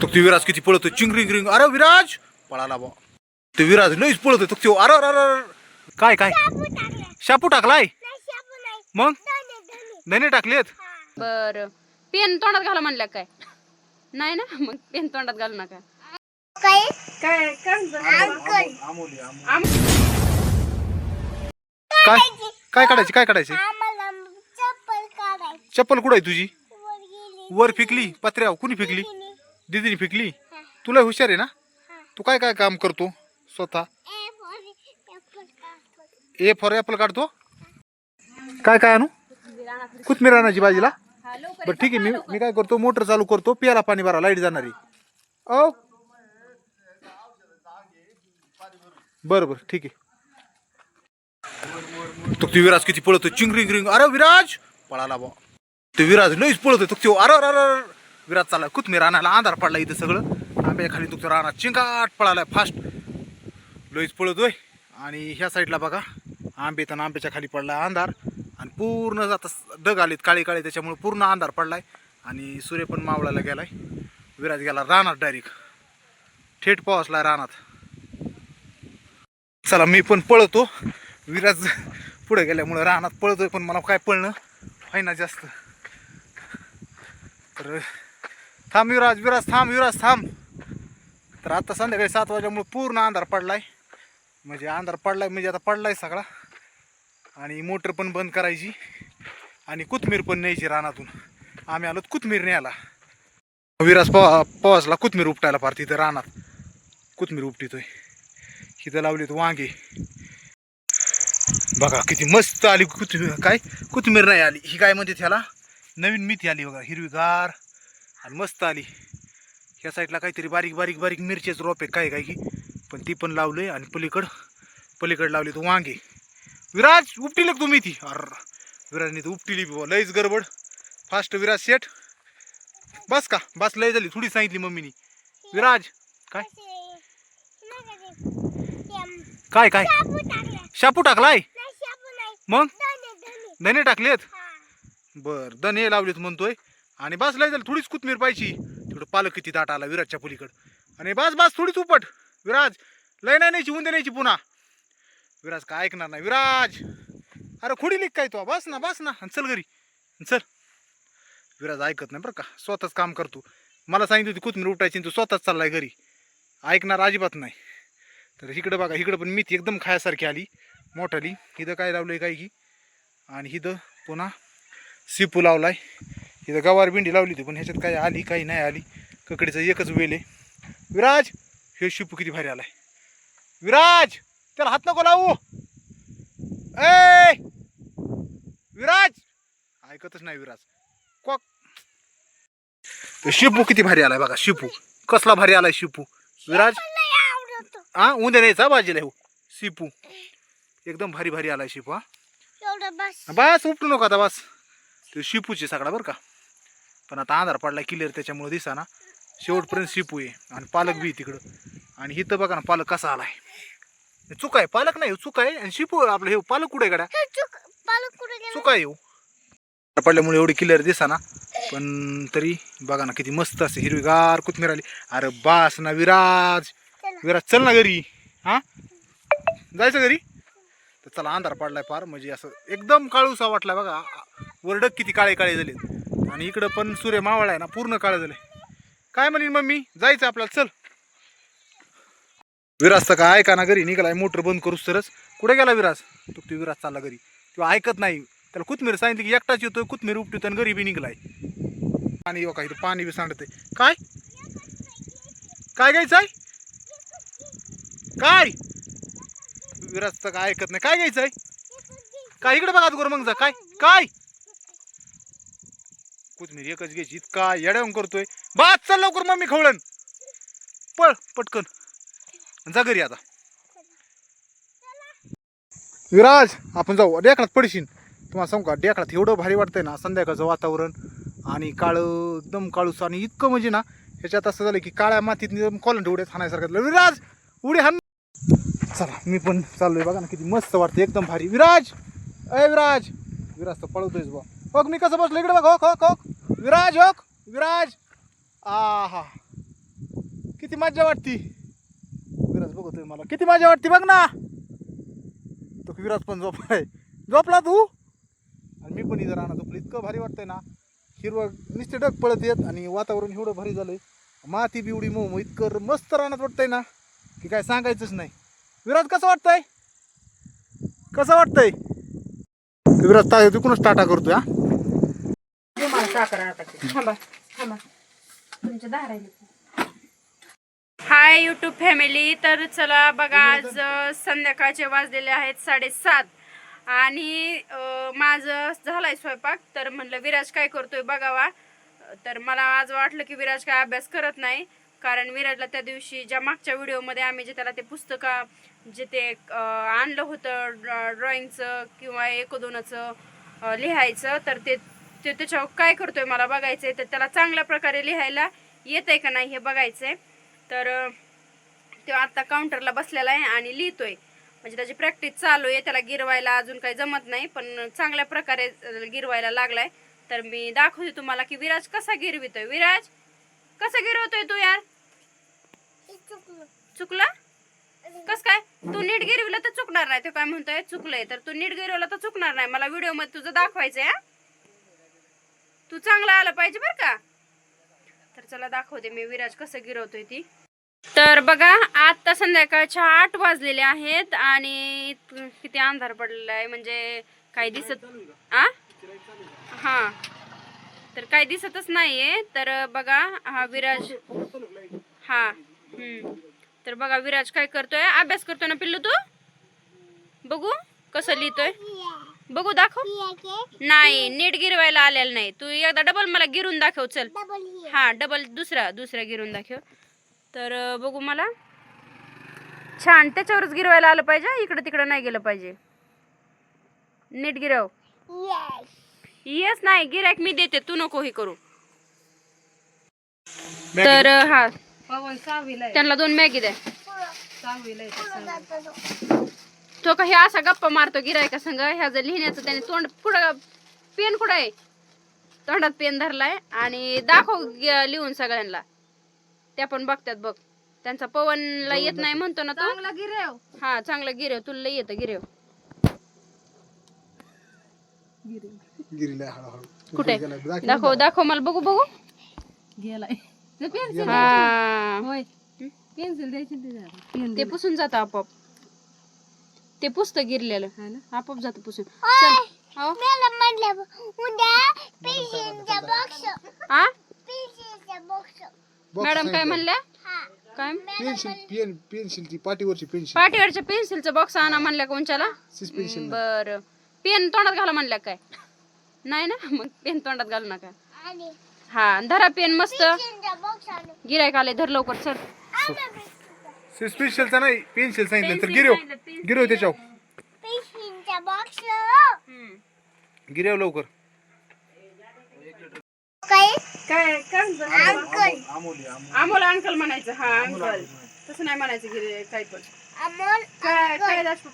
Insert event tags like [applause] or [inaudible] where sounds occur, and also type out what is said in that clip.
तो ते विराज किती पळतोय? चिंगरिंग रिंग अरे विराज! पळाला बा. ते विराज लईच पळतोय. तो अरे अरे अरे. काय काय? शापू टाकलाय? मग? धने टाकलेत? बर. पेन तोंडात घाला म्हणल्या काय? नाही ना? मग पेन तोंडात घालू नका. काय काय काय काढायची? काय काढायची चप्पल काढायची. चप्पल कुठं आहे तुझी? वर फेकली पत्र्यावर. कुणी फेकली? दीदीने फेकली? तुला हुशार आहे ना? तू काय काय काम करतो? स्वतः? ए फॉर ॲपल काढतो? काय काय आणू? कोथमीर आणायची भाजीला? बरं ठीक आहे. मी मी काय करतो? मोटर चालू करतो. पियाला पाणी भरा लाइट जाणारी ओ बरं बरं ठीक आहे. तो विराज किती पळतो चिंगरिंग रिंग. अरे विराज! पळाला बा ते विराज लईच पळतोय. तो अर अर अरे विराज चालला कोथमीर आणायला अंधार पडला इथं सगळं. आंब्याच्या खाली तो चिंगाट पळालाय फास्ट लईच पळतोय. आणि ह्या साईडला बघा. आंबे तर आंब्याच्या खाली पडला अंधार. आणि पूर्ण आता डग आलेत काळे काळे. त्याच्यामुळे पूर्ण अंधार पडलाय. आणि सूर्य पण मावळायला गेलाय. विराज गेला रानात डायरेक्ट थेट पावसला रानात. चला मी पण पळतो. विराज पुढे गेल्यामुळे रानात पळतोय पण मला काय पळणं? फायना जास्त. तर थांब विराज विराज थांब विराज थांब. तर आता संध्याकाळी सात वाजल्यामुळे पूर्ण अंधार पडलाय. म्हणजे अंधार पडलाय म्हणजे आता पडलाय सगळा. आणि मोटर पण बंद करायची. आणि कोथमीर पण न्यायची रानातून. आम्ही आलो कोथमीर न्यायला. विराज पवा पवासला कोथमीर उपटायला फार तिथं रानात. कोथमीर उपटितोय. इथं लावलीत वांगे. बघा किती मस्त आली कुथमीर काय? कोथमीर नाही आली. ही काय म्हणते त्याला? नवीन मेथी आली बघा हिरवीगार आणि मस्त आली. ह्या साईडला काहीतरी बारीक बारीक बारीक मिरचीच रोप आहे काय काय की. पण ती पण लावलंय आणि पलीकड पलीकड लावली तर वांगे. विराज उपटील ती. अर विराजने तर उपटिली बुवा लईच गडबड. फास्ट विराज सेट बस का बस लय झाली थोडी सांगितली मम्मीनी. विराज काय? काय काय? शापू टाकलाय? नाही नाही. मग? धने धने. टाकलेत? बर हे लावलेत म्हणतोय. आणि बास लय झालं थोडीच कोथमीर पाहिजे तेवढं पालक किती दाट आला विराजच्या पुलीकडं. आणि बास बास थोडीच उपट. विराज लय नाही न्यायची उंदे न्यायची पुन्हा. विराज काय ऐकणार नाही. विराज! अरे खोडी लिख काय तो? बस ना बस ना. आणि चल घरी. चल. विराज ऐकत नाही बरं का. स्वतःच काम करतो मला सांगितलं होती कोथमीर उठायची तू स्वतःच चाललाय घरी. ऐकणार अजिबात नाही. तर इकडं बघा इकडं पण मेथी एकदम खायासारखी आली. मोठाली. इथं काय लावलंय काय की आणि इथं पुन्हा सिपू लावलाय. इथं गवार भेंडी लावली होती पण ह्याच्यात काय आली काही नाही आली. ककडीचं एकच वेल आहे. विराज हे शिपू किती भारी आलाय. विराज त्याला हात नको लावू. ए! विराज! ऐकतच नाही विराज. क्वाक ते शिपू किती भारी आलाय बघा शिपू. कसला भारी आलाय शिपू. विराज? हा उद्या न्यायचा बाजीला हो. शिपू. एकदम भारी भारी आलाय शिपू हा. बस उपटू नको आता बस. ते शिपूचे सगळा बरं का. पण आता अंधार पडला क्लिअर त्याच्यामुळे दिसा ना शेवटपर्यंत शिपू आहे आणि पालक बी आहे तिकडं. आणि इथं बघा ना पालक कसा आलाय. हे चुक आहे पालक नाही चुक आहे. आणि शिपू आपलं हे पालक कुठे गड्या? चुक पालक कुठे गेला? चुक आहे हो. पडल्यामुळे एवढी क्लिअर दिसा ना पण तरी बघा ना किती मस्त असते हिरवीगार कोथमीर आली. अरे बास ना विराज. विराज चल ना घरी. हा? जायचं घरी? तर चला अंधार पडलाय फार म्हणजे असं एकदम काळूसा वाटलाय बघा. वरडक किती काळे काळे झाले. आणि इकडं पण सूर्य मावळा आहे ना पूर्ण काळे झाले. काय म्हणेन मम्मी? जायचं आपल्याला चल. विराज तर काय ऐका ना घरी निघालाय मोटर बंद करूस तरच. कुठे गेला विराज? तो तो विराज चालला घरी. किंवा ऐकत नाही. त्याला कुथमीर सांगितलं की एकटाच येतोय कुथमीर उपटतो आणि घरी बी निघलाय. पाणी येऊ का इथं? पाणी बी सांडते काय? काय घ्यायचं आहे काय? विराज तर काय ऐकत नाही. काय घ्यायचं काय इकडे बघा गोर मग जा. काय? काय? कोथमीर एकच घ्यायची. इतका येड्यावून करतोय. बात चल लवकर मम्मी खवळण. पळ पटकन. जा घरी आता. विराज आपण जाऊ. डेकडात पडशील तुम्हाला सांगू का? डेकडात एवढं भारी वाटतंय ना संध्याकाळचं वातावरण आणि काळं एकदम काळूस आणि इतकं म्हणजे ना ह्याच्यात असं झालं की काळ्या मातीत कॉलंट उड्या हाणायसारखं विराज उडी हाण चला मी पण चाललोय बघा ना किती मस्त वाटतं एकदम भारी. विराज! अय विराज! विराज तर पळवतोयच बा बघ मी कसं बसलो? इकडे बघ हो हो हो विराज हो विराज. आ हा किती मजा वाटती. विराज बघतोय मला. किती मजा वाटती बघ ना. तो विराज पण झोपलाय. झोपला तू? आणि मी पण इथं राहणार झोपलं. इतकं भारी वाटतंय ना. हिरवं नुसते डग पळत येत आणि वातावरण एवढं भारी झालंय. माती बिवडी मो इतकं मस्त रानात वाटतंय ना. की काय सांगायचंच नाही. विराज कसं वाटतंय? कसं वाटतंय? विराज ता तिकूनच टाटा करतोय हा. हाय युट्यूब फॅमिली तर चला बघा आज संध्याकाळचे वाजलेले आहेत साडेसात. आणि माझं झालाय स्वयंपाक. तर म्हणलं विराज काय करतोय बघावा. तर मला आज वाटलं की विराज काय अभ्यास करत नाही. कारण विराजला त्या दिवशी ज्या मागच्या व्हिडिओमध्ये आम्ही जे त्याला ते पुस्तका जे ते आणलं होतं ड्रॉइंगचं किंवा एक दोनचं लिहायचं तर ते ते त्याच्यावर काय करतोय मला बघायचंय तर त्याला चांगल्या प्रकारे लिहायला येत आहे का नाही हे बघायचंय. तर तो आत्ता काउंटरला बसलेला आहे आणि लिहितोय. म्हणजे त्याची प्रॅक्टिस चालू आहे त्याला गिरवायला अजून काही जमत नाही पण चांगल्या प्रकारे गिरवायला लागलाय. तर मी दाखवते तुम्हाला की विराज कसा गिरवितोय. विराज कसा गिरवतोय तू यार? चुकलं. कस काय? तू नीट गिरविलं तर चुकणार नाही. तो काय म्हणतोय? चुकलंय. तर तू नीट गिरवलं तर चुकणार नाही. मला व्हिडिओमध्ये तुझं दाखवायचंय? तू चांगला आला पाहिजे बर का? तर चला दाखवते मी विराज कसं गिरवतोय ती. तर बघा आता संध्याकाळच्या आठ वाजलेले आहेत आणि किती अंधार पडलेला आहे. म्हणजे काही दिसत आ? हा. तर काही दिसतच नाहीये. तर बघा हा विराज हा हम्म. तर बघा विराज काय करतोय? अभ्यास करतोय ना पिल्लू तू? बघू कसं लिहितोय. बघू दाखव. नाही नीट गिरवायला आलेलं नाही. तू एकदा डबल मला गिरून दाखव चल. हा डबल दुसरा दुसरा गिरून दाखव. तर बघू मला. छान त्याच्यावरच गिरवायला आलं पाहिजे. इकडं तिकडं नाही गेलं पाहिजे. नीट गिरव. येस नाही गिरायक मी देते तू नको हे करू. तर हा. त्यांना दोन मॅगी द्या. तो का हे असा गप्पा मारतो गिरायका संग ह्या जर लिहिण्याचं त्याने तोंड पुढं पेन कुठं आहे? तोंडात पेन धरलाय आणि दाखव ग- लिहून सगळ्यांना. त्या पण बघतात बघ. त्यांचा पवनला येत नाही म्हणतो ना तो. गिरेव हा चांगला गिरेव तुला लय येतं गिरेव गिरीला हळूहळू. कुठे? गेला. दाखव. दाखव दाखव मला बघू बघू. हा. ते पुसून जात आपोआप. ते पुसतं गिरलेलं. आपोआप जात पुसून. चल. हो. मला म्हटलं उद्या पेन्सिलचा बॉक्स हा पेन्सिलचा बॉक्स Box मॅडम काय सांगितलं. म्हणल्या? हा. काय? पेन्सिल पेन पाठीवरची पेन्सिल पाठीवरच्या पेन्सिलचं बॉक्स आणा म्हणल्या कोणच्याला? सस्पेन्शन बर. पेन तोंडात घाला म्हणल्या काय? नाही ना? [laughs] मग पेन तोंडात घालू नका. हा धरा पेन मस्त. गिरायक आले धर लवकर चल. सस्पेन्शनचा नाही पेन्सिल सांगितलं तर गिरव. गिरव त्याच्यावर. पेन्सिलचा बॉक्स गिरव लवकर. काय? काय अमोल अंकल. म्हणायचं. हा अंकल. तसं नाही म्हणायचं गिरे काय पण. अमोल काय काय दास